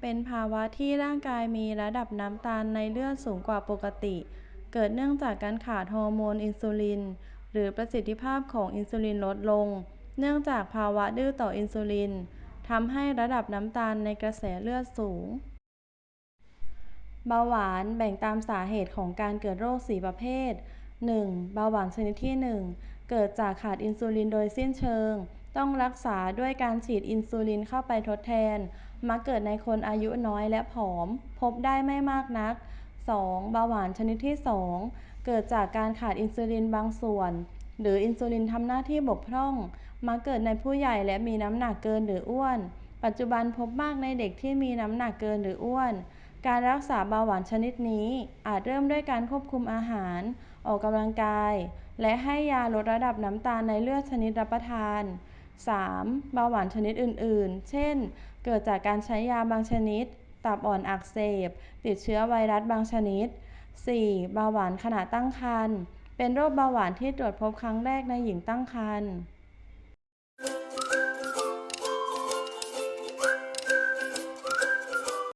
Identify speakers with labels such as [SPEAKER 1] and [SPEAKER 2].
[SPEAKER 1] เป็นภาวะที่ร่างกายมีระดับน้ำตาลในเลือดสูงกว่าปกติ เกิดเนื่องจากการขาดฮอร์โมนอินซูลิน หรือประสิทธิภาพของอินซูลินลดลง เนื่องจากภาวะดื้อต่ออินซูลินทำให้ระดับน้ำตาลในกระแสเลือดสูง เบาหวานแบ่งตามสาเหตุของการเกิดโรค4ประเภท 1. เบาหวานชนิดที่ 1 เกิดจากขาดอินซูลินโดยสิ้นเชิง ต้องรักษาด้วยการฉีดอินซูลินเข้าไปทดแทน มักเกิดในคนอายุน้อยและผอม พบได้ไม่มากนัก 2. เบาหวานชนิดที่ 2 เกิดจากการขาดอินซูลินบางส่วน หรืออินซูลินทำหน้าที่บกพร่อง มักเกิดในผู้ใหญ่และมีน้ำหนักเกินหรืออ้วน ปัจจุบันพบมากในเด็กที่มีน้ำหนักเกินหรืออ้วน การรักษาเบาหวานชนิดนี้ อาจเริ่มด้วยการควบคุมอาหาร ออกกำลังกาย และให้ยาลดระดับน้ำตาลในเลือดชนิดรับประทาน 3. เบาหวานชนิดอื่นๆ เช่น เกิดจากการใช้ยาบางชนิด ตับอ่อนอักเสบ ติดเชื้อไวรัสบางชนิด 4. เบาหวานขณะตั้งครรภ์ เป็นโรคเบาหวานที่ตรวจพบครั้งแรกในหญิงตั้งครรภ์